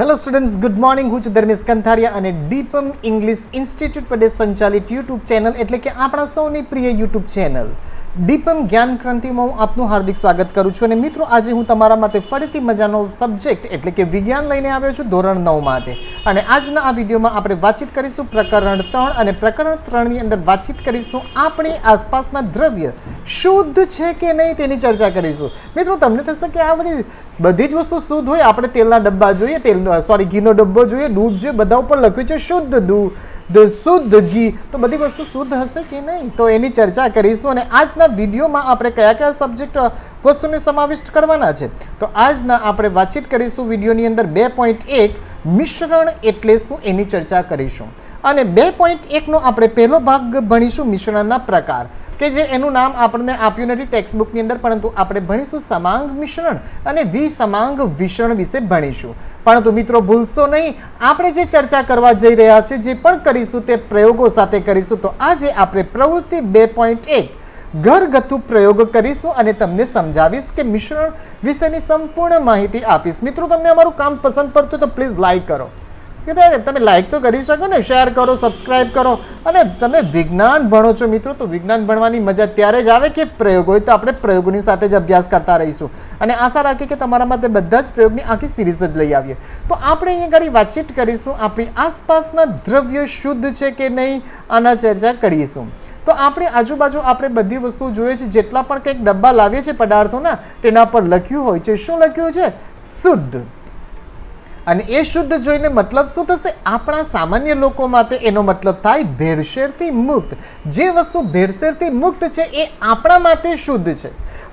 Hello students good morning હું છું ધર્મેશ કંથારિયા અને ડીપમ ઇંગ્લિશ ઇન્સ્ટિટ્યૂટ પ્રદેશ સંચાલિત યુટ્યુબ ચેનલ એટલે કે આપણા સૌની પ્રિય યુટ્યુબ ચેનલ. ડીપમ જ્ઞાન ક્રાંતિમાં હું આપનું હાર્દિક સ્વાગત કરું છું અને મિત્રો, આજે હું તમારા માટે ફરીથી મજાનો સબ્જેક્ટ એટલે કે વિજ્ઞાન લઈને આવ્યો છું ધોરણ નવ માટે. અને આજના આ વિડીયોમાં આપણે વાતચીત કરીશું પ્રકરણ ત્રણ અને પ્રકરણ ત્રણની અંદર વાતચીત કરીશું આપણી આસપાસના દ્રવ્ય. શુદ્ધ છે કે નહીં તેની ચર્ચા કરીશું. મિત્રો, તમને થશે કે આ બધી બધી જ વસ્તુ શુદ્ધ હોય. આપણે તેલના ડબ્બા જોઈએ તેલનો સોરી ઘીનો ડબ્બો જોઈએ, દૂધ જોઈએ, બધા ઉપર લખ્યું છે શુદ્ધ દૂધ. શુદ્ધ ઘી. તો બધી વસ્તુ શુદ્ધ હશે કે નહીં? તો એની ચર્ચા કરીશું અને આજના વિડીયોમાં આપણે કયા કયા સબ્જેક્ટ વસ્તુને સમાવિષ્ટ કરવાના છે? તો આજના આપણે વાતચીત કરીશું વિડીયોની અંદર બે પોઈન્ટ એક, મિશ્રણ એટલે શું એની ચર્ચા કરીશું. અને બે પોઈન્ટ એકનો આપણે પહેલો ભાગ ભણીશું મિશ્રણના પ્રકાર. કે જે એનું નામ આપણને આપ્યું નથી ટેક્સ્ટબુકની અંદર, પરંતુ આપણે ભણીશું સમાંગ મિશ્રણ અને વિસમાંગ વિશ્રણ વિશે ભણીશું. પરંતુ મિત્રો, ભૂલશો નહીં, આપણે જે ચર્ચા કરવા જઈ રહ્યા છે જે પણ કરીશું તે પ્રયોગો સાથે કરીશું. તો આજે આપણે પ્રવૃત્તિ બે પોઈન્ટ એક, ઘરગથ્થુ પ્રયોગ કરીશું અને તમને સમજાવીશ કે મિશ્રણ વિશેની સંપૂર્ણ માહિતી આપીશ. મિત્રો, તમને અમારું કામ પસંદ પડતું તો પ્લીઝ લાઈક કરો. કે તમે લાઈક તો કરી શકો ને શેર કરો સબસ્ક્રાઇબ કરો. અને તમે વિજ્ઞાન ભણો છો મિત્રો, તો વિજ્ઞાન ભણવાની મજા ત્યારે જ આવે કે પ્રયોગ હોય તો આપણે પ્રયોગોની સાથે જ અભ્યાસ કરતા રહીશું. અને આશા રાખીએ કે તમારા માટે બધા જ પ્રયોગની આખી સિરીઝ જ લઈ આવીએ. તો આપણે અહીંયા ઘણી વાતચીત કરીશું, આપણી આસપાસના દ્રવ્ય શુદ્ધ છે કે નહીં આના ચર્ચા કરીશું. તો આપણે આજુબાજુ આપણે બધી વસ્તુ જોઈએ છે, જેટલા પણ કંઈક ડબ્બા લાવીએ છીએ પદાર્થોના, તેના પર લખ્યું હોય છે. શું લખ્યું છે? શુદ્ધ. અને એ શુદ્ધ જોઈને મતલબ શું થશે? આપણા સામાન્ય લોકો માટે એનો મતલબ થાય ભેળસેળથી મુક્ત. જે વસ્તુ ભેળસેળથી મુક્ત છે એ આપણા માટે શુદ્ધ છે.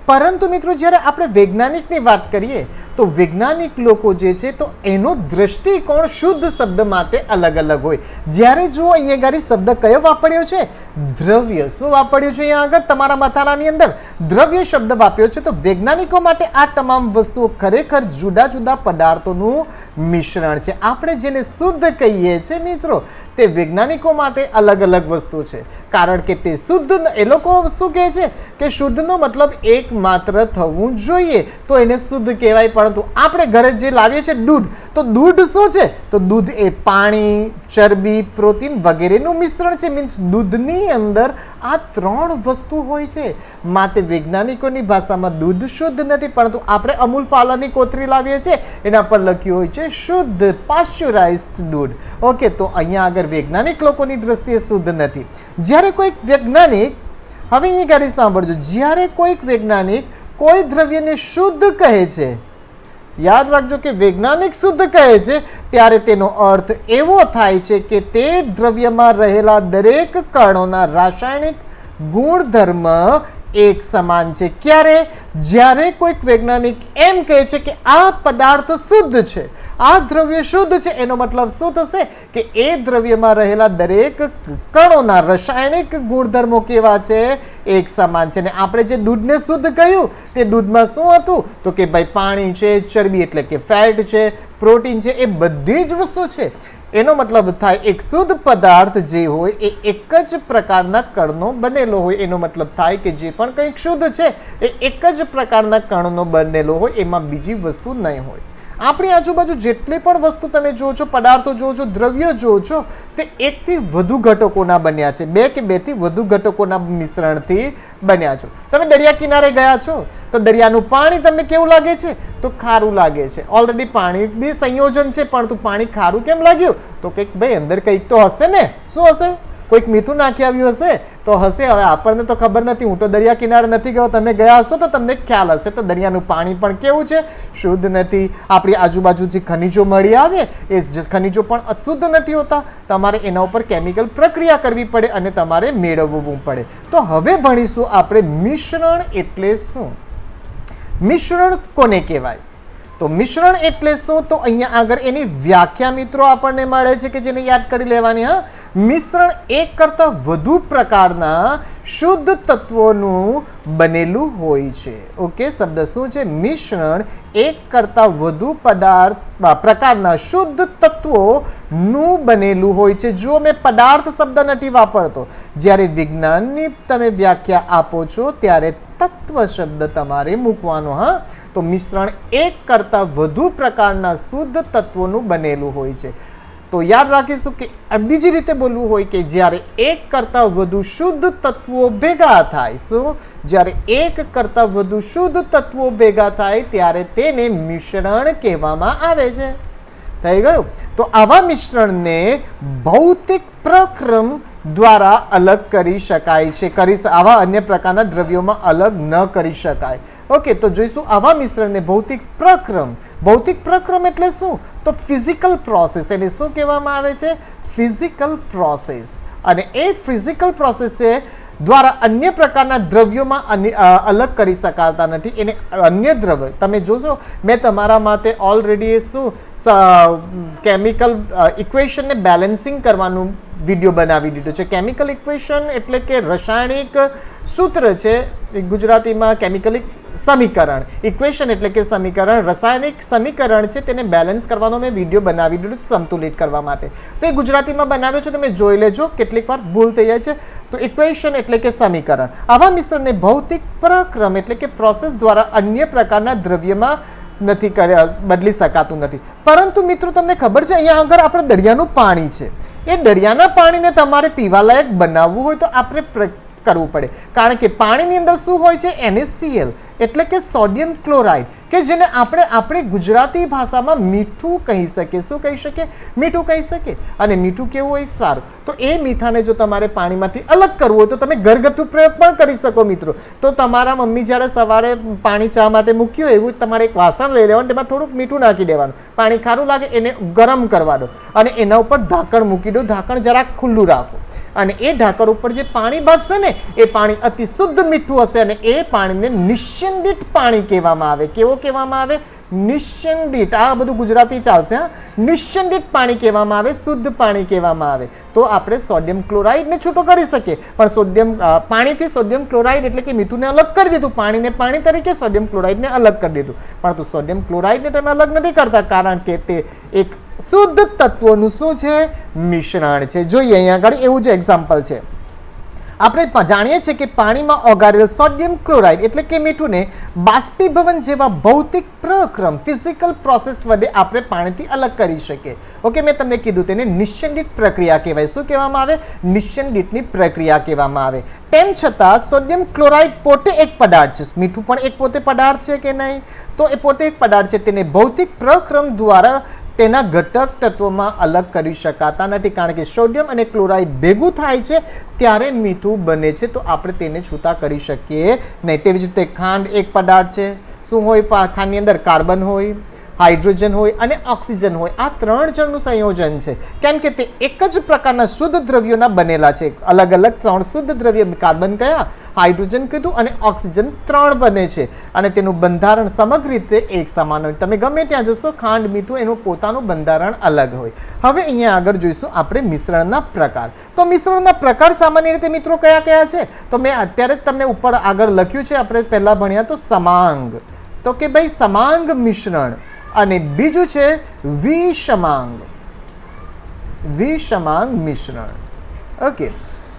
પરંતુ મિત્રો જ્યારે આપણે વૈજ્ઞાનિકની વાત કરીએ, તો વૈજ્ઞાનિક લોકો જે છે, તો એનો દ્રષ્ટિકોણ શુદ્ધ શબ્દ માટે અલગ અલગ હોય. જ્યારે જુઓ, અહીંયા ગાડી શબ્દ કયો વાપર્યો છે? દ્રવ્ય. શું વાપર્યું છે અહીંયા આગળ? તમારા મથારાની અંદર દ્રવ્ય શબ્દ વાપર્યો છે. તો વૈજ્ઞાનિકો માટે આ તમામ વસ્તુઓ ખરેખર જુદા જુદા પદાર્થોનું મિશ્રણ છે. આપણે જેને શુદ્ધ કહીએ છીએ, મિત્રો, તે વૈજ્ઞાનિકો માટે અલગ અલગ વસ્તુ છે. કારણ કે તે શુદ્ધ એ લોકો શું કહે છે કે શુદ્ધનો મતલબ એકમાત્ર થવું જોઈએ. તો એને શુદ્ધ કહેવાય, પરંતુ આપણે ઘરે જે લાવીએ છીએ દૂધ, તો દૂધ શું છે? તો દૂધ એ પાણી, ચરબી, પ્રોટીન વગેરેનું મિશ્રણ છે. મીન્સ દૂધની અંદર આ ત્રણ વસ્તુ હોય છે. માટે વૈજ્ઞાનિકોની ભાષામાં દૂધ શુદ્ધ નથી, પરંતુ આપણે અમૂલ પાલનની કોતરી લાવીએ છીએ. એના પર લખ્યું હોય છે, શુદ્ધ પાશ્ચરાઇઝ્ડ દૂધ. ઓકે, તો અહીંયા આગળ વૈજ્ઞાનિક લોકોની દ્રષ્ટિએ શુદ્ધ નથી. જ્યારે કોઈક વૈજ્ઞાનિક, હવે અહીંયા ગાડી સાંભળજો, જ્યારે કોઈક વૈજ્ઞાનિક કોઈ દ્રવ્યને શુદ્ધ કહે છે, યાદ રાખજો કે વૈજ્ઞાનિક શુદ્ધ કહે છે, ત્યારે તેનો અર્થ એવો થાય છે કે તે દ્રવ્યમાં રહેલા દરેક કણોના રાસાયણિક ગુણધર્મ એક સમાન છે. ક્યારે? જ્યારે કોઈક વૈજ્ઞાનિક એમ કહે છે કે આ પદાર્થ શુદ્ધ છે, આ દ્રવ્ય શુદ્ધ છે, એનો મતલબ શું થશે? કે એ દ્રવ્યમાં રહેલા દરેક કણોના રાસાયણિક ગુણધર્મો કેવા છે? એક સમાન છે. ને આપણે જે દૂધને શુદ્ધ કહ્યું, તે દૂધમાં શું હતું? તો કે ભાઈ પાણી છે, ચરબી એટલે કે ફેટ છે, પ્રોટીન છે, એ બધી જ વસ્તુ છે. એનો મતલબ થાય એક શુદ્ધ પદાર્થ જે હોય એ એક જ પ્રકારના કણનો બનેલો હોય. એનો મતલબ થાય કે જે પણ કંઈક શુદ્ધ છે એ એક જ પ્રકારના કણનો બનેલો હોય, એમાં બીજી વસ્તુ નહીં હોય. આપણી આજુબાજુ જેટલી પણ વસ્તુ તમે જુઓ છો, પદાર્થો જુઓ છો, દ્રવ્યો જુઓ છો, તે એકથી વધુ ઘટકોના બન્યા છે. બે કે બેથી વધુ ઘટકોના મિશ્રણથી બન્યા છો. તમે દરિયા કિનારે ગયા છો, તો દરિયાનું પાણી તમને કેવું લાગે છે? તો ખારું લાગે છે. ઓલરેડી પાણી બી સંયોજન છે, પણ તું પાણી ખારું કેમ લાગ્યું? તો કંઈક ભાઈ, અંદર કંઈક તો હશે ને. શું હશે? કોઈક મીઠું નાખી આવ્યું હશે, તો હશે. હવે આપણને તો ખબર નથી, હું તો દરિયા કિનારે નથી ગયો. તમે ગયા હશો તો તમને ખ્યાલ હશે. તો દરિયાનું પાણી પણ કેવું છે? શુદ્ધ નથી. આપણી આજુબાજુ જે ખનિજો મળી આવે, એ ખનિજો પણ અશુદ્ધ નથી હોતા. તમારે એના ઉપર કેમિકલ પ્રક્રિયા કરવી પડે અને તમારે મેળવવું પડે. તો હવે ભણીશું આપણે મિશ્રણ એટલે શું? મિશ્રણ કોને કહેવાય? તો મિશ્રણ એટલે શું? તો અહીંયા આગળ એની વ્યાખ્યા મિત્રો આપણને મળે છે કે જેને યાદ કરી લેવાની, હા? મિશ્રણ એક કરતાં વધુ પ્રકારના શુદ્ધ તત્વોનું બનેલું હોય છે. ઓકે, શબ્દ શું છે? મિશ્રણ એક કરતાં વધુ પદાર્થ પ્રકારના શુદ્ધ તત્વોનું બનેલું હોય છે. જો મેં પદાર્થ શબ્દ નથી વાપરતો. જ્યારે વિજ્ઞાનની તમે વ્યાખ્યા આપો છો, ત્યારે તત્વ શબ્દ તમારે મૂકવાનો, હા? તો મિશ્રણ એક કરતાં વધુ પ્રકારના શુદ્ધ તત્વોનું બનેલું હોય છે. તો યાદ રાખીશું કે બીજી રીતે બોલવું હોય કે જ્યારે એક કરતાં વધુ શુદ્ધ તત્વો ભેગા થાય, શું? જ્યારે એક કરતાં વધુ શુદ્ધ તત્વો ભેગા થાય, ત્યારે તેને મિશ્રણ કહેવામાં આવે છે. થઈ ગયું? તો આવા મિશ્રણને ભૌતિક પ્રક્રમ દ્વારા અલગ કરી શકાય છે કરી આવા અન્ય પ્રકારના દ્રવ્યોમાં અલગ ન કરી શકાય. ઓકે તો જોઈશું આવા મિશ્રણને ભૌતિક પ્રક્રમ. ભૌતિક પ્રક્રમ એટલે શું? તો ફિઝિકલ પ્રોસેસ એને શું કહેવામાં આવે છે? ફિઝિકલ પ્રોસેસ અને એ ફિઝિકલ પ્રોસેસ દ્વારા અન્ય પ્રકારના દ્રવ્યોમાં અલગ કરી શકાતા નથી. એને અન્ય દ્રવ્ય, તમે જોશો મેં તમારા માટે ઓલરેડી શું કેમિકલ ઇક્વેશનને બેલેન્સિંગ કરવાનું વીડિયો બનાવી દીધો છે. કેમિકલ ઇક્વેશન એટલે કે રસાયણિક સૂત્ર છે ગુજરાતીમાં કેમિકલ સમીકરણ. ઇક્વેશન એટલે કે સમીકરણ, રાસાયણિક સમીકરણ છે તેને બેલેન્સ કરવાનો મેં વીડિયો બનાવી દીધો સંતુલિત કરવા માટે. તો એ ગુજરાતીમાં બનાવ્યો છે, તમે જોઈ લેજો, કેટલીક વાર ભૂલ થઈ જાય છે. તો ઇક્વેશન એટલે કે સમીકરણ. આવા મિશ્રણને ભૌતિક પ્રક્રમ એટલે કે પ્રોસેસ દ્વારા અન્ય પ્રકારના દ્રવ્યમાં નથી કર્યા બદલી શકાતું નથી. પરંતુ મિત્રો, તમને ખબર છે, અહીંયા આગળ આપણે દરિયાનું પાણી છે. એ દરિયાના પાણીને તમારે પીવાલાયક બનાવવું હોય તો આપણે કરવું પડે. કારણ કે પાણીની અંદર શું હોય છે? એનએસસીએલ એટલે કે સોડિયમ ક્લોરાઇડ, કે જેને આપણે આપણી ગુજરાતી ભાષામાં મીઠું કહી શકીએ. શું કહી શકીએ? મીઠું કહી શકીએ. અને મીઠું કેવું હોય? સારું તો એ મીઠાને જો તમારે પાણીમાંથી અલગ કરવું હોય તો તમે ઘરગથ્થુ પ્રયોગ પણ કરી શકો મિત્રો. તો તમારા મમ્મી જ્યારે સવારે પાણી ચા માટે મૂક્યું એવું જ તમારે એક વાસણ લઈ લેવાનું, તેમાં થોડુંક મીઠું નાખી દેવાનું. પાણી ખારું લાગે, એને ગરમ કરવાનું અને એના ઉપર ઢાંકણ મૂકી દો. ઢાંકણ જરાક ખુલ્લું રાખો. અને એ ઢાંકર ઉપર જે પાણી બચશે ને, એ પાણી અતિ શુદ્ધ મીઠું હશે અને એ પાણીને નિશ્ચંદિત પાણી કહેવામાં આવે. કેવો કહેવામાં આવે? નિશ્ચંદિત. આ બધું ગુજરાતી ચાલશે, હા? નિશ્ચંદિત પાણી કહેવામાં આવે, શુદ્ધ પાણી કહેવામાં આવે. તો આપણે સોડિયમ ક્લોરાઇડને છૂટો કરી શકીએ. પણ સોડિયમ પાણીથી સોડિયમ ક્લોરાઇડ એટલે કે મીઠુંને અલગ કરી દીધું. પાણીને પાણી તરીકે સોડિયમ ક્લોરાઇડને અલગ કરી દીધું. પરંતુ સોડિયમ ક્લોરાઇડને તમે અલગ નથી કરતા, કારણ કે તે એક શુદ્ધ તત્વોનું શું છે? મિશ્રણ છે. જોઈએ અહીંયા આગળ, એવું જ એક્ઝામ્પલ છે. આપણે જાણીએ છીએ કે પાણીમાં ઓગારેલ સોડિયમ ક્લોરાઇડ એટલે કે મીઠુંને બાષ્પીભવન જેવા ભૌતિક પ્રક્રમ ફિઝિકલ પ્રોસેસ વડે આપણે પાણીથી અલગ કરી શકીએ. ઓકે, મેં તમને કીધું તેને નિશ્ચંડિત પ્રક્રિયા કહેવાય. શું કહેવામાં આવે? નિશ્ચંદિતની પ્રક્રિયા કહેવામાં આવે. તેમ છતાં સોડિયમ ક્લોરાઇડ પોતે એક પદાર્થ છે. મીઠું પણ એક પોતે પદાર્થ છે કે નહીં? તો એ પોતે એક પદાર્થ છે. તેને ભૌતિક પ્રક્રમ દ્વારા તેના ઘટક તત્વોમાં અલગ કરી શકાતા નથી. કારણ કે સોડિયમ અને ક્લોરાઇડ ભેગું થાય છે, ત્યારે મીઠું બને છે. તો આપણે તેને છૂટા કરી શકીએ નહીં. તેવી જ રીતે ખાંડ એક પદાર્થ છે. શું હોય? ખાંડની અંદર કાર્બન હોય હાઇડ્રોજન હોય અને ઓક્સિજન હોય. આ ત્રણ જણનું સંયોજન છે. કેમ કે તે એક જ પ્રકારના શુદ્ધ દ્રવ્યોના બનેલા છે. અલગ અલગ ત્રણ શુદ્ધ દ્રવ્ય કાર્બન કયા? હાઇડ્રોજન કીધું અને ઓક્સિજન ત્રણ બને છે. અને તેનું બંધારણ સમગ્ર રીતે એક સમાન હોય. તમે ગમે ત્યાં જશો, ખાંડ, મીઠું, એનું પોતાનું બંધારણ અલગ હોય. હવે અહીંયા આગળ જોઈશું આપણે મિશ્રણના પ્રકાર. તો મિશ્રણના પ્રકાર સામાન્ય રીતે મિત્રો કયા કયા છે? તો મેં અત્યારે જ તમને ઉપર આગળ લખ્યું છે. આપણે પહેલાં ભણ્યા તો સમાંગ. તો કે ભાઈ, સમાંગ મિશ્રણ. અને બીજું છે વિષમાંગ. વિષમાંગ મિશ્રણ. ઓકે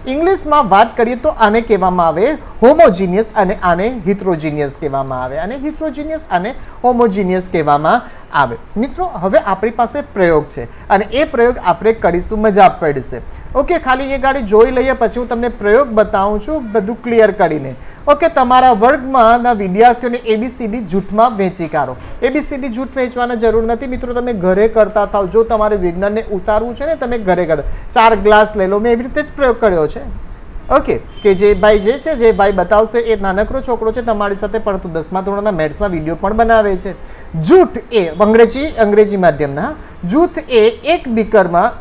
ઇંગ્લિશમાં વાત કરીએ તો આને કહેવામાં આવે હોમોજીનિયસ અને આને હિટ્રોજીનિયસ કહેવામાં આવે. અને હિટ્રોજીનિયસ અને હોમોજીનિયસ કહેવામાં આવે. મિત્રો, હવે આપણી પાસે પ્રયોગ છે. અને એ પ્રયોગ આપણે કરીશું મજા પડશે. ઓકે ખાલી એ ગાડી જોઈ લઈએ, પછી હું તમને પ્રયોગ બતાવું છું, બધું ક્લિયર કરીને. ઓકે, તમારા વર્ગમાંના વિદ્યાર્થીઓને એબીસીડી જૂથમાં વેચી કાઢો. એબીસીડી જૂથ વેચવાની જરૂર નથી. મિત્રો, તમે ઘરે કરતા થાવ. જો તમારે વિજ્ઞાનને ઉતારવું છે ને, તમે ઘરે કરો. ચાર ગ્લાસ લઈ લો. મેં એવી રીતે જ પ્રયોગ કર્યો છે. ઓકે, કે જે ભાઈ જે છે, જે ભાઈ બતાવશે, એ નાનકડો છોકરો છે, તમારી સાથે પરંતુ દસમા ધોરણના મેથ્સના વીડિયો પણ બનાવે છે. જૂથ એ, અંગ્રેજી અંગ્રેજી માધ્યમના, જૂથ એ એક બીકરમાં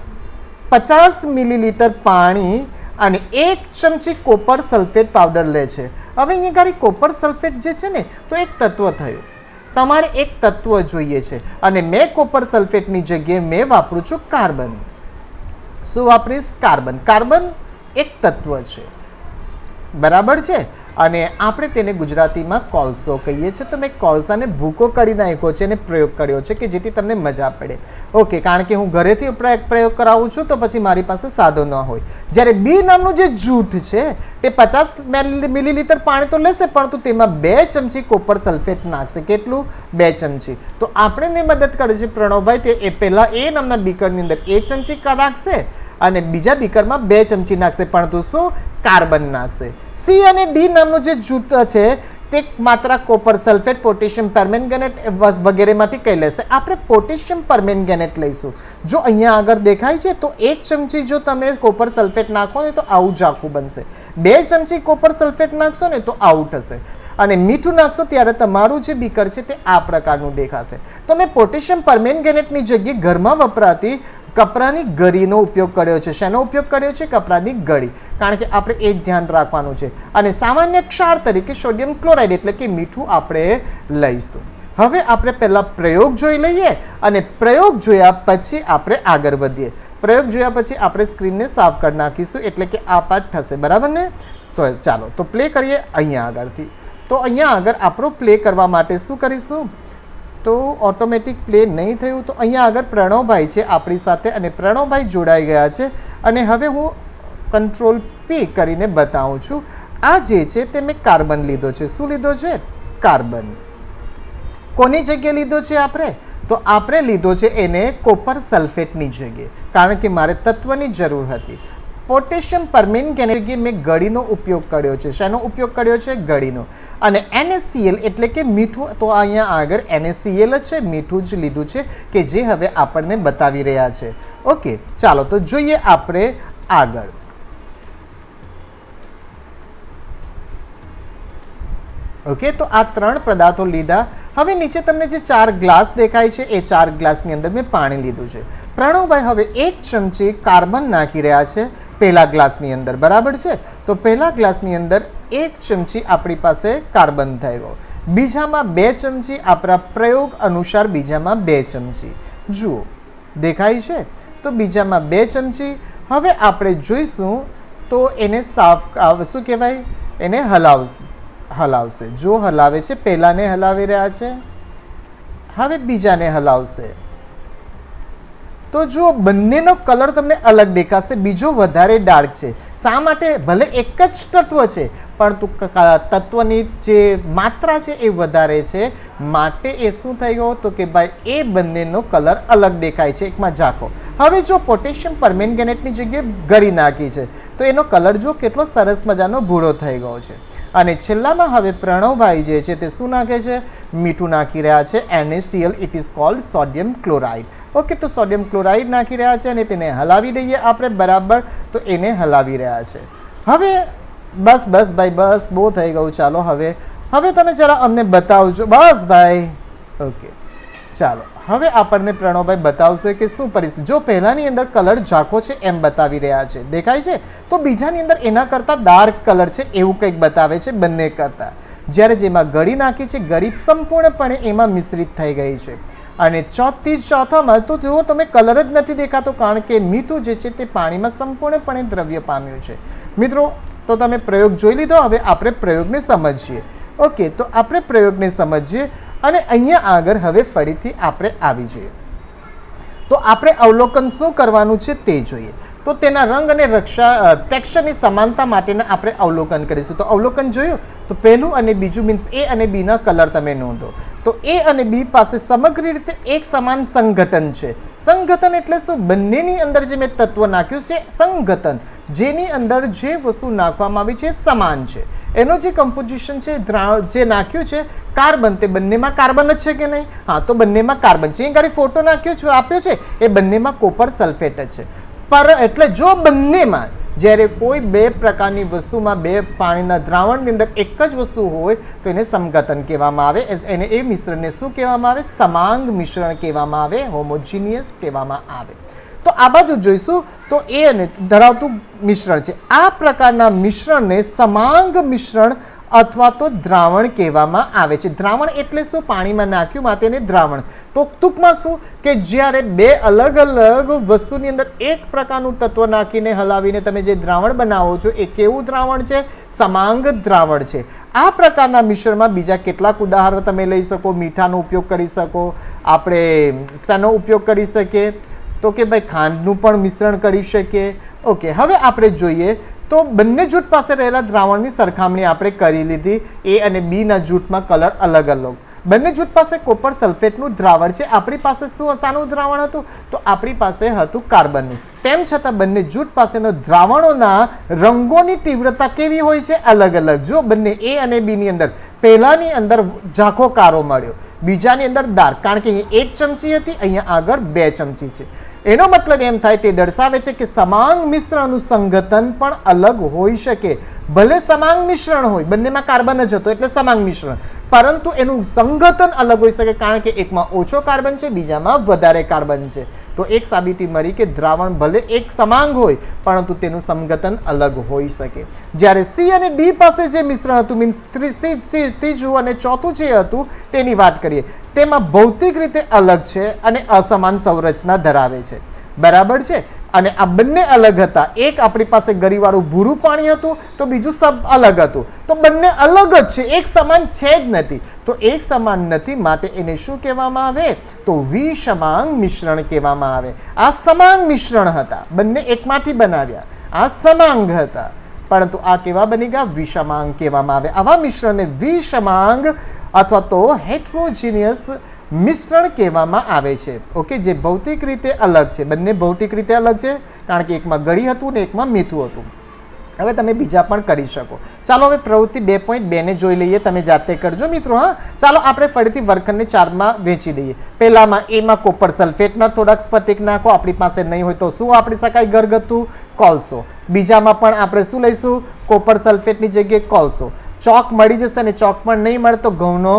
પચાસ મિલીલીટર પાણી અને એક ચમચી કોપર સલ્ફેટ પાવડર લે છે. હવે અહીંયા ગાડી કોપર સલ્ફેટ જે છે ને, તો એક તત્વ થયું. તમારે એક તત્વ જોઈએ છે. અને મેં કોપર સલ્ફેટની જગ્યાએ મેં વાપરું છું કાર્બન. શું વાપરીશ? કાર્બન. કાર્બન એક તત્વ છે. બરાબર છે? અને આપણે તેને ગુજરાતીમાં કોલસો કહીએ છીએ. તો મેં કોલસાને ભૂકો કરી નાખ્યો છે અને પ્રયોગ કર્યો છે કે જેથી તમને મજા પડે. ઓકે કારણ કે હું ઘરેથી પ્રયોગ કરાવું છું તો પછી મારી પાસે સાદો ન હોય. જ્યારે બી નામનું જે જૂથ છે, તે પચાસ મિલીલીટર પાણી તો લેશે, પરંતુ તેમાં બે ચમચી કોપર સલ્ફેટ નાખશે. કેટલું? બે ચમચી. તો આપણે મદદ કરે છે પ્રણવભાઈ, તે એ પહેલાં એ નામના બીકરની અંદર એક ચમચી નાખશે અને બીજા બીકરમાં બે ચમચી નાખશે પરંતુ શું? કાર્બન નાખશે. સી અને ડી નામનું જે જૂથ છે, તે માત્ર કોપર સલ્ફેટ, પોટેશિયમ પરમેંગેનેટ વગેરેમાંથી કઈ લેશે? આપણે પોટેશિયમ પરમેંગેનેટ લઈશું. જો અહીંયા આગળ દેખાય છે, તો એક ચમચી જો તમે કોપર સલ્ફેટ નાખો ને, તો આવું ઝાખું બનશે. બે ચમચી કોપર સલ્ફેટ નાખશો ને, તો આવું થશે. અને મીઠું નાખશો ત્યારે તમારું જે બીકર છે, તે આ પ્રકારનું દેખાશે. તો મેં પોટેશિયમ પરમેંગેનેટની જગ્યાએ ઘરમાં વપરાતી કપરાની ગરીનો ઉપયોગ કર્યો છે. શેનો ઉપયોગ કર્યો છે? કપરાની ગળી. કારણ કે આપણે એ જ ધ્યાન રાખવાનું છે. અને સામાન્ય ક્ષાર તરીકે સોડિયમ ક્લોરાઇડ એટલે કે મીઠું આપણે લઈશું. હવે આપણે પહેલાં પ્રયોગ જોઈ લઈએ અને પ્રયોગ જોયા પછી આપણે આગળ વધીએ. પ્રયોગ જોયા પછી આપણે સ્ક્રીનને સાફ કરી નાખીશું એટલે કે આ પાઠ થશે. બરાબર ને? તો ચાલો. તો પ્લે કરીએ અહીંયા આગળથી. તો અહીંયા આગળ આપણો પ્લે કરવા માટે શું કરીશું? તો ઓટોમેટિક પ્લે નહીં થયું તો અહીંયા આગળ પ્રણવભાઈ છે આપણી સાથે અને પ્રણવભાઈ જોડાઈ ગયા છે. અને હવે હું કંટ્રોલ પી કરીને બતાવું છું. આ જે છે તે મેં કાર્બન લીધો છે. શું લીધો છે? કાર્બન કોની જગ્યાએ લીધો છે આપણે? તો આપણે લીધો છે એને કોપર સલ્ફેટની જગ્યાએ. કારણ કે મારે તત્વની જરૂર હતી. પોટેશિયમ પરમેંગેનેટ મેં ગળીનો ઉપયોગ કર્યો છે. શેનો ઉપયોગ કર્યો છે? ગળીનો. અને એનએસીએલ એટલે કે મીઠું, તો અહીંયા આગળ એનએસીએલ જ છે, મીઠું જ લીધું છે, કે જે હવે આપણને બતાવી રહ્યા છે. ઓકે, ચાલો, તો જોઈએ આપણે આગળ. ઓકે, તો આ ત્રણ પદાર્થો લીધા. હવે નીચે તમને જે ચાર ગ્લાસ દેખાય છે, એ ચાર ગ્લાસની અંદર મેં પાણી લીધું છે. પ્રણવભાઈ, હવે એક ચમચી કાર્બન નાખી રહ્યા છે. પહેલા ગ્લાસની અંદર, બરાબર છે? તો પહેલા ગ્લાસની અંદર એક ચમચી આપણી પાસે કાર્બન થયો. બીજામાં બે ચમચી આપણા પ્રયોગ અનુસાર બીજામાં બે ચમચી. જુઓ, દેખાય છે? તો બીજામાં બે ચમચી. હવે આપણે જોઈશું તો એને સાફ શું કહેવાય? એને હલાવશે હલાવશે. જો હલાવે છે, પહેલાંને હલાવી રહ્યા છે. હવે બીજાને હલાવશે. તો જો બંનેનો કલર તમને અલગ દેખાશે, બીજો વધારે ડાર્ક છે. શા માટે? ભલે એક જ તત્વ છે, પરંતુ તત્વની જે માત્રા છે એ વધારે છે. માટે એ શું થઈ ગયો? તો કે ભાઈ, એ બંનેનો કલર અલગ દેખાય છે. એકમાં ઝાંખો. હવે જો પોટેશિયમ પરમેંગેનેટની જગ્યાએ ગળી નાખી છે, તો એનો કલર જો કેટલો સરસ મજાનો ભૂરો થઈ ગયો છે. અને છેલ્લામાં હવે પ્રણવભાઈ જે છે તે શું નાખે છે? મીઠું નાખી રહ્યા છે. NaCl it is called sodium chloride. Okay, તો સોડિયમ ક્લોરાઇડ નાખી રહ્યા છે અને તેને હલાવી દઈએ આપણે, બરાબર? તો એને હલાવી રહ્યા છે. હવે, બસ બસ, ભાઈ, બસ, બહુ થઈ ગયું. ચાલો, હવે હવે તમે જરા અમને બતાવજો. બસ, ભાઈ. ઓકે, ચાલો. હવે આપણને પ્રણવભાઈ બતાવશે કે શું પરિસ્થિતિ. જો પહેલાંની અંદર કલર ઝાંખો છે એમ બતાવી રહ્યા છે. દેખાય છે? તો બીજાની અંદર એના કરતાં ડાર્ક કલર છે એવું કંઈક બતાવે છે બંને કરતાં. જ્યારે જેમાં ગળી નાખી છે, ગળી સંપૂર્ણપણે એમાં મિશ્રિત થઈ ગઈ છે. અને ચોથી ચોથામાં તો જુઓ, તમે કલર જ નથી દેખાતો, કારણ કે મીઠું જે છે તે પાણીમાં સંપૂર્ણપણે દ્રવ્ય પામ્યું છે. મિત્રો, તો તમે પ્રયોગ જોઈ લીધો, હવે આપણે પ્રયોગને સમજીએ. ઓકે, તો આપણે પ્રયોગને સમજીએ અને અહીંયા આગળ હવે ફરીથી આપણે આવી જઈએ. તો આપણે અવલોકન શું કરવાનું છે તે જોઈએ. તો તેના રંગ અને રક્ષા ટેક્સચરની સમાનતા માટેના આપણે અવલોકન કરીશું. તો અવલોકન જોયું? તો પહેલું અને બીજું મીન્સ એ અને બીના કલર તમે નોંધો. તો એ અને બી પાસે સમગ્ર રીતે એક સમાન સંગઠન છે. સંગઠન એટલે શું? બંનેની અંદર જે મેં તત્વ નાખ્યું છે સંગઠન જેની અંદર જે વસ્તુ નાખવામાં આવી છે સમાન છે. એનો જે કમ્પોઝિશન છે જે નાખ્યું છે, કાર્બન. તે બંનેમાં કાર્બન જ છે કે નહીં? હા, તો બંનેમાં કાર્બન છે. એ ગાડી ફોટો નાખ્યો છે, આપ્યો છે. એ બંનેમાં કોપર સલ્ફેટ છે. પર, એટલે જો બંનેમાં જ્યારે કોઈ બે પ્રકારની વસ્તુમાં બે પાણીના દ્રાવણની અંદર એક જ વસ્તુ હોય, તો એને સમગતન કહેવામાં આવે. એને એ મિશ્રણને શું કહેવામાં આવે? સમાંગ મિશ્રણ કહેવામાં આવે હોમોજીનિયસ કહેવામાં આવે. તો આ બાજુ જોઈશું, તો એ અને ધરાવતું મિશ્રણ છે. આ પ્રકારના મિશ્રણને સમાંગ મિશ્રણ અથવા તો દ્રાવણ કહેવામાં આવે છે. દ્રાવણ એટલે શું? પાણીમાં નાખ્યું માટે એને દ્રાવણ. તો ટૂંકમાં શું? કે જ્યારે બે અલગ અલગ વસ્તુની અંદર એક પ્રકારનું તત્વ નાખીને, હલાવીને તમે જે દ્રાવણ બનાવો છો, એ કેવું દ્રાવણ છે? સમાંગ દ્રાવણ છે. આ પ્રકારના મિશ્રણમાં બીજા કેટલાક ઉદાહરણ તમે લઈ શકો. મીઠાનો ઉપયોગ કરી શકો. આપણે શાનો ઉપયોગ કરી શકીએ? તો કે ભાઈ ખાંડનું પણ મિશ્રણ કરી શકીએ. ઓકે, હવે આપણે જોઈએ તો બંને જૂથ પાસે રહેલા દ્રાવણની સરખામણી આપણે કરી લીધી. એ અને બીના જૂથમાં કલર અલગ અલગ. બંને જૂથ પાસે કોપર સલ્ફેટનું દ્રાવણ છે. આપણી પાસે શું શાનું દ્રાવણ હતું? તો આપણી પાસે હતું કાર્બનનું. તેમ છતાં બંને જૂથ પાસેનો દ્રાવણોના રંગોની તીવ્રતા કેવી હોય છે? અલગ અલગ. જો બંને એ અને બીની અંદર પહેલાંની અંદર ઝાંખો કારો મળ્યો. બીજાની અંદર દાર કારણ કે અહીંયા એક ચમચી હતી, અહીંયા આગળ બે ચમચી છે. એનો મતલબ એમ થાય તે દર્શાવે છે કે સમાંગ મિશ્રણનું સંગઠન પણ અલગ હોઈ શકે. ભલે સમાંગ મિશ્રણ હોય, બંનેમાં કાર્બન જ હતો એટલે સમાંગ મિશ્રણ. પરંતુ એનું સંગઠન અલગ હોઈ શકે કારણ કે એકમાં ઓછો કાર્બન છે, બીજામાં વધારે કાર્બન છે. તો એક સાબિતી મળી કે દ્રાવણ ભલે એક સમાંગ હોય, પરંતુ તેનું સંગઠન અલગ હોઈ શકે. જ્યારે સી અને ડી પાસે જે મિશ્રણ હતું, મીન્સ ત્રીજું અને ચોથું જે હતું, તેની વાત કરીએ. તેમાં ભૌતિક રીતે અલગ છે અને અસમાન સંરચના ધરાવે છે. બરાબર છે? અને આ બંને અલગ હતા. એક આપણી પાસે ગરીવાળું ભૂરું પાણી હતું, તો બીજું સબ અલગ હતું. તો બંને અલગ જ છે. એક સમાન છે જ નથી. તો એક સમાન નથી માટે એને શું કહેવામાં આવે? તો વિષમાંગ મિશ્રણ કહેવામાં આવે. આ સમાંગ મિશ્રણ હતા. બંને એકમાંથી બનાવ્યા. આ સમાંગ હતા. પરંતુ આ કેવા બની ગયા? વિષમાંગ કહેવામાં આવે. આવા મિશ્રણને વિષમાંગ અથવા તો હેટ્રોજીનિયસ મિશ્રણ કહેવામાં આવે છે. ઓકે જે ભૌતિક રીતે અલગ છે. બંને ભૌતિક રીતે અલગ છે, કારણ કે એકમાં ગળી હતું ને એકમાં મીઠું હતું. હવે તમે બીજા પણ કરી શકો. ચાલો હવે પ્રવૃત્તિ બે પોઈન્ટ બેને જોઈ લઈએ, તમે જાતે કરજો મિત્રો, હા? ચાલો આપણે ફરીથી વર્કરને ચારમાં વેચી દઈએ. પહેલામાં એમાં કોપર સલ્ફેટના થોડાક સ્ફટિક નાખો. આપણી પાસે નહીં હોય તો શું વાપરી શકાય ઘરગથ્થું? કોલસો. બીજામાં પણ આપણે શું લઈશું? કોપર સલ્ફેટની જગ્યાએ કોલસો. ચોક મળી જશે અને ચોક પણ નહીં મળે તો ઘઉંનો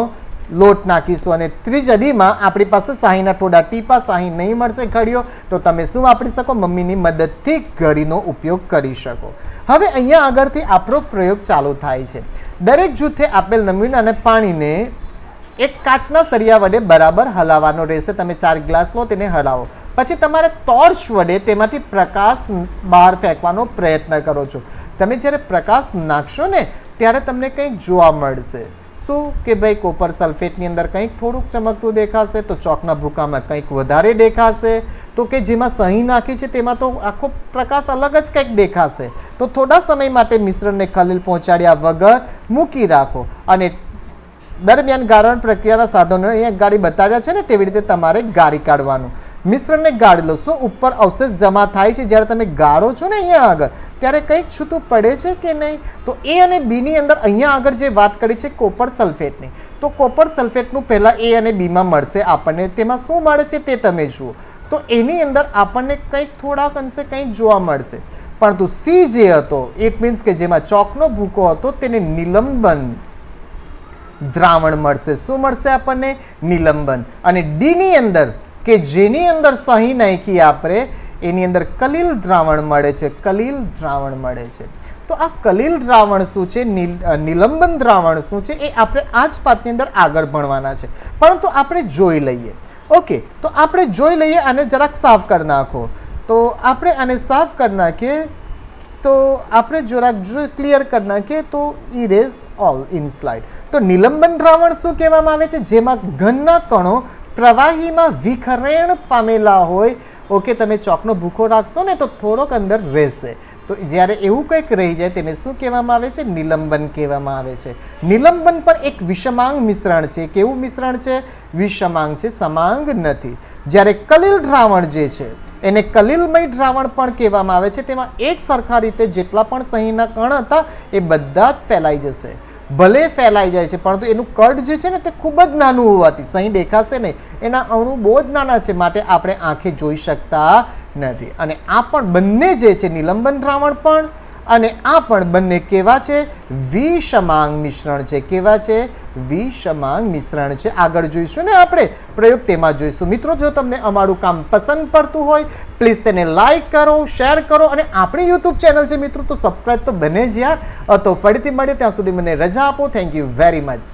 લોટ નાખીશું. અને ત્રીજડીમાં આપણી પાસે શાહીના થોડા ટીપા શાહી નહીં મળશે ઘડીઓ, તો તમે શું વાપરી શકો? મમ્મીની મદદથી ઘડીનો ઉપયોગ કરી શકો. હવે અહીંયા આગળથી આપણો પ્રયોગ ચાલુ થાય છે. દરેક જૂથે આપેલ નમૂનાને પાણીને એક કાચના સરિયા વડે બરાબર હલાવવાનો રહેશે. તમે ચાર ગ્લાસ લો તેને હલાવો. પછી તમારે ટોર્ચ વડે તેમાંથી પ્રકાશ બહાર ફેંકવાનો પ્રયત્ન કરો છો. તમે જ્યારે પ્રકાશ નાખશો ને ત્યારે તમને કંઈક જોવા મળશે. શું? કે ભાઈ કોપર સલ્ફેટની અંદર કંઈક થોડુંક ચમકતું દેખાશે, તો ચોકના ભૂકામાં કંઈક વધારે દેખાશે. તો કે જેમાં સહી નાખી છે, તેમાં તો આખો પ્રકાશ અલગ જ કંઈક દેખાશે. તો થોડા સમય માટે મિશ્રણને ખલીલ પહોંચાડ્યા વગર મૂકી રાખો. અને દરમિયાન ગારણ પ્રક્રિયાના સાધનો અહીંયા ગાડી બતાવ્યા છે ને, તેવી રીતે તમારે ગાળી કાઢવાનું. મિશ્રણને ગાળી લો. શું ઉપર અવશેષ જમા થાય છે? જ્યારે તમે ગાળો છો ને અહીંયા આગળ, ત્યારે કંઈક છૂટું પડે છે કે નહીં? તો એ અને બીની અંદર અહીંયા આગળ જે વાત કરી છે કોપર સલ્ફેટની, તો કોપર સલ્ફેટનું પહેલાં એ અને બીમાં મળશે આપણને. તેમાં શું મળે છે તે તમે જુઓ. તો એની અંદર આપણને કંઈક થોડાક અંશે કંઈક જોવા મળશે. પરંતુ સી જે હતો ઇટ મીન્સ કે જેમાં ચોકનો ભૂકો હતો, તેને નિલંબન દ્રાવણ મળશે. શું મળશે આપણને? નિલંબન. અને ડીની અંદર કે જેની અંદર સહી નાખી આપણે, એની અંદર કલીલ દ્રાવણ મળે છે, કલીલ દ્રાવણ મળે છે. તો આ કલીલ દ્રાવણ શું છે? નિલંબન દ્રાવણ શું છે? એ આપણે આ જ પાઠની અંદર આગળ ભણવાના છે. પરંતુ આપણે જોઈ લઈએ. ઓકે, તો આપણે જોઈ લઈએ અને જરાક સાફ કરી નાખો. તો આપણે આને સાફ કરી નાખીએ. તો આપણે જરાક જો ક્લિયર કરી નાખીએ તો ઇરેઝ ઓલ ઇન સ્લાઇડ તો નિલંબન દ્રાવણ શું કહેવામાં આવે છે? જેમાં ઘનના કણો પ્રવાહીમાં વિખરેણ પામેલા હોય, ઓકે, તમે ચોકનો ભૂખો રાખશો ને તો થોડોક અંદર રહેશે. તો જ્યારે એવું કંઈક રહી જાય, તેને શું કહેવામાં આવે છે? નિલંબન કહેવામાં આવે છે. નિલંબન પણ એક વિષમાંગ મિશ્રણ છે. કેવું મિશ્રણ છે? વિષમાંગ છે, સમાંગ નથી. જ્યારે કલીલ દ્રાવણ જે છે, એને કલીલમય દ્રાવણ પણ કહેવામાં આવે છે. તેમાં એક સરખા રીતે જેટલા પણ સહીના કણ હતા, એ બધા જ ફેલાઈ જશે. ભલે ફેલાઈ જાય છે, પરંતુ એનું કડ જે છે ને તે ખૂબ જ નાનું હોવાથી, સહી દેખાશે નહીં. એના અણુ બહુ જ નાના છે, માટે આપણે આંખે જોઈ શકતા નથી. અને આ પણ બંને જે છે, નિલંબન દ્રાવણ પણ અને આ પણ બંને કેવા છે? વિષમાંગ મિશ્રણ છે. કેવા છે? વિષમાંગ મિશ્રણ છે. આગળ જોઈશું ને આપણે પ્રયોગ તેમાં જોઈશું. મિત્રો, જો તમને અમારું કામ પસંદ પડતું હોય પ્લીઝ તેને લાઈક કરો શેર કરો અને આપણી યુટ્યુબ ચેનલ છે મિત્રો, તો સબસ્ક્રાઈબ તો બને જ યાર. તો ફરીથી મળીએ. ત્યાં સુધી મને રજા આપો. Thank you very much